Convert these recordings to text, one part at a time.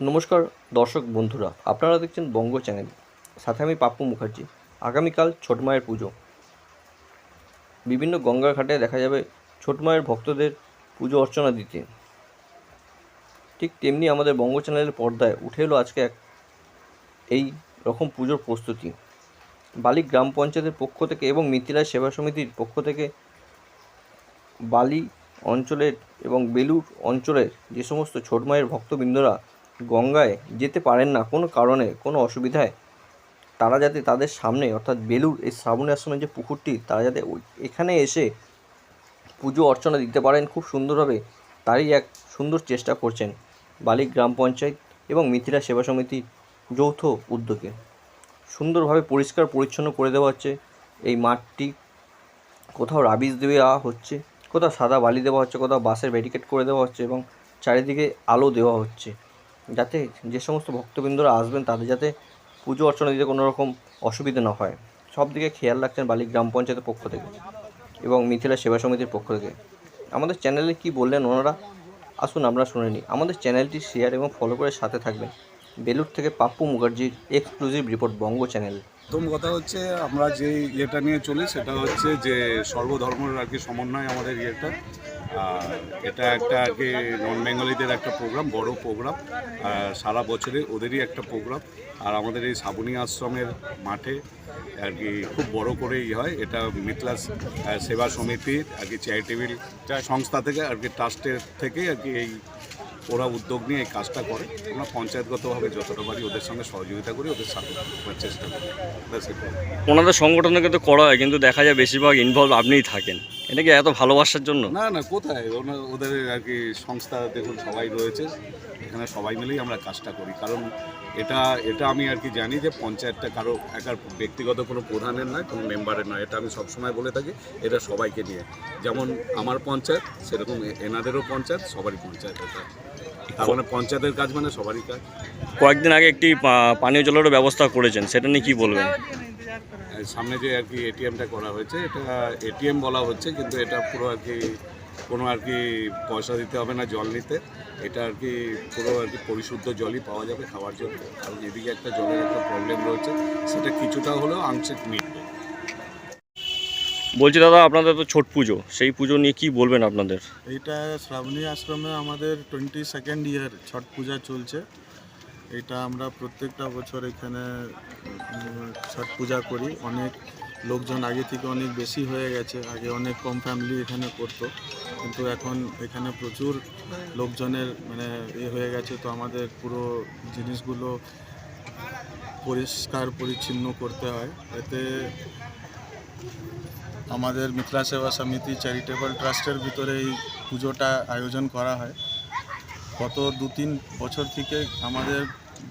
নমস্কার, দর্শক বন্ধুরা, আপনারা দেখছেন বঙ্গ চ্যানেল। সাথে আমি পাপ্পু মুখার্জি। আগামীকাল ছোট মায়ের পুজো। বিভিন্ন গঙ্গার ঘাটে দেখা যাবে ছোট মায়ের ভক্তদের পুজো অর্চনা দিতে। ঠিক তেমনি আমাদের বঙ্গ চ্যানেলের পর্দায় উঠে এলো আজকে এক এই রকম পুজোর প্রস্তুতি। বালি গ্রাম পঞ্চায়েতের পক্ষ থেকে এবং মিথিলা সেবা সমিতির পক্ষ থেকে বালি অঞ্চলের এবং বেলুর অঞ্চলের যে সমস্ত ছোট মায়ের ভক্তবৃন্দরা গঙ্গায় যেতে পারেন না, কোনো কারণে, কোনো অসুবিধায়, তারা যাতে তাদের সামনে, অর্থাৎ বেলুর এই শ্রাবণী আশ্রমের যে পুকুরটি, তারা যাতে এখানে এসে পুজো অর্চনা দিতে পারেন, খুব সুন্দরভাবে, তারই এক সুন্দর চেষ্টা করছেন বালি গ্রাম পঞ্চায়েত এবং মিথিলা সেবা সমিতির যৌথ উদ্যোগে। সুন্দরভাবে পরিষ্কার পরিচ্ছন্ন করে দেওয়া হচ্ছে, এই মাঠটি কোথাও রাবিশ দেওয়া হচ্ছে, কোথাও সাদা বালি দেওয়া হচ্ছে, কোথাও বাঁশের ব্যারিকেড করে দেওয়া হচ্ছে এবং চারিদিকে আলো দেওয়া হচ্ছে। যাতে যে সমস্ত ভক্তবৃন্দরা আসবেন তাদের যাতে পুজো অর্চনা দিতে কোনো রকম অসুবিধা না হয়। সব দিকে খেয়াল রাখছেন বালি গ্রাম পঞ্চায়েতের পক্ষ থেকে এবং মিথিলা সেবা সমিতির পক্ষ থেকে। আমাদের চ্যানেলে কি বললেন ওনারা? আসুন আমরা শুনে নিই। আমাদের চ্যানেলটি শেয়ার এবং ফলো করে সাথে থাকবেন। বেলুর থেকে পাপ্পু মুখার্জির এক্সক্লুসিভ রিপোর্ট বঙ্গ চ্যানেল প্রথম কথা হচ্ছে আমরা যে ইয়েটা নিয়ে চলি, সেটা হচ্ছে যে সর্বধর্মের আর কি সমন্বয় আমাদের ইয়েটা। এটা একটা কি নন বেঙ্গলিদের একটা প্রোগ্রাম বড় প্রোগ্রাম সারা বছরে ওদেরই একটা প্রোগ্রাম আর আমাদের এই সাবুনি আশ্রমের মাঠে আর কি খুব বড় করেই হয়। এটা মিথলাস সেবা সমিতির আর কি চ্যারিটেবল সংস্থা থেকে আর কি ট্রাস্টের থেকে আর কি এই ওরা উদ্যোগ নিয়ে এই কাজটা করে। আমরা পঞ্চায়েতগতভাবে যতটা পারি ওদের সঙ্গে সহযোগিতা করি, ওদের সাথে চেষ্টা করি. ওনাদের সংগঠনে কিন্তু করা হয়, কিন্তু দেখা যায় বেশিরভাগ ইনভলভ আপনিই থাকেন। এটা কি এত ভালোবাসার জন্য? না না কোথায়? ওদের আর কি সংস্থা দেখুন সবাই রয়েছে। এখানে সবাই মিলেই আমরা কাজটা করি। কারণ এটা এটা আমি আর কি জানি যে পঞ্চায়েতটা কারও একার ব্যক্তিগত কোনো প্রধানের নয় কোনো মেম্বারের নয়। এটা আমি সবসময় বলে থাকি এটা সবাইকে নিয়ে। যেমন আমার পঞ্চায়েত সেরকম এনাদেরও পঞ্চায়েত সবারই পঞ্চায়েত এটা। তার মানে পঞ্চায়েতের কাজ মানে সবারই কাজ। কয়েকদিন আগে একটি পানীয় জলেরও ব্যবস্থা করেছেন সেটা নিয়ে কী বলবেন? সামনে যে আর কি এটিএমটা করা হয়েছে এটা এটিএম বলা হচ্ছে কিন্তু এটা পুরো আর কি কোনো আর কি পয়সা দিতে হবে না জল নিতে। এটা আর কি পুরো আর কি পরিশুদ্ধ জলই পাওয়া যাবে খাওয়ার জন্য। কারণ এদিকে একটা জলের একটা প্রবলেম রয়েছে সেটা কিছুটা হলেও আংশিক মিটবে। বলছি দাদা আপনাদের তো ছট পুজো সেই পুজো নিয়ে কি বলবেন আপনাদের? এইটা শ্রাবণী আশ্রমে আমাদের টোয়েন্টি সেকেন্ড ইয়ার ছট পূজা চলছে। এটা আমরা প্রত্যেকটা বছর এখানে ছট পূজা করি। অনেক লোকজন আগে থেকে অনেক বেশি হয়ে গেছে। আগে অনেক কম ফ্যামিলি এখানে করতো। কিন্তু এখন এখানে প্রচুর লোকজনের মানে এ হয়ে গেছে। তো আমাদের পুরো জিনিসগুলো পরিষ্কার, পরিচ্ছন্ন করতে হয়। এতে আমাদের মিথিলা সেবা সমিতি চ্যারিটেবল ট্রাস্টের ভিতরে এই পুজোটা আয়োজন করা হয়। গত দু তিন বছর থেকে আমাদের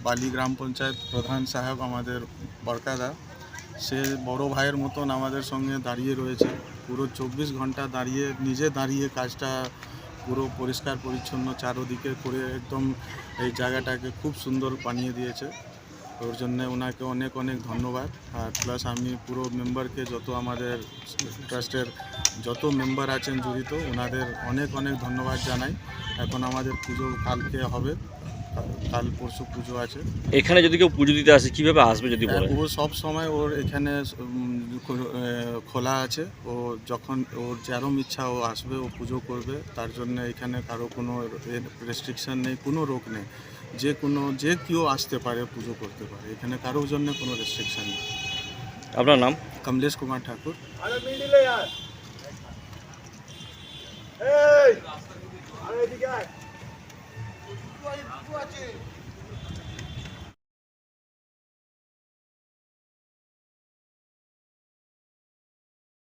বালি গ্রাম পঞ্চায়েত প্রধান সাহেব আমাদের বরকাদা, সে বড় ভাইয়ের মতন আমাদের সঙ্গে দাঁড়িয়ে রয়েছে। পুরো চব্বিশ ঘণ্টা দাঁড়িয়ে, নিজে দাঁড়িয়ে কাজটা পুরো পরিষ্কার পরিচ্ছন্ন চারোদিকে করে একদম এই জায়গাটাকে খুব সুন্দর বানিয়ে দিয়েছে। ওর জন্য ওনাকে অনেক অনেক ধন্যবাদ। আর প্লাস আমি পুরো মেম্বারকে যত আমাদের ট্রাস্টের যত মেম্বার আছেন জড়িত, ওনাদের অনেক অনেক ধন্যবাদ জানাই। এখন আমাদের পুজো কালকে হবে। কাল- পরশু পুজো আছে। এখানে যদি কেউ পুজো দিতে আসে কীভাবে আসবে যদি বলেন? ও সব সময় ওর এখানে খোলা আছে। ও যখন ওর যেরম ইচ্ছা ও আসবে ও পুজো করবে তার জন্য এখানে কারও কোনো রেস্ট্রিকশন নেই কোনো রোগ নেই। যে কোনো যে কেউ আসতে পারে পুজো করতে পারে। এখানে কারোর জন্য কোনো রেস্ট্রিকশন নেই। আপনার নাম? কমলেশ কুমার ঠাকুর। আরে আয়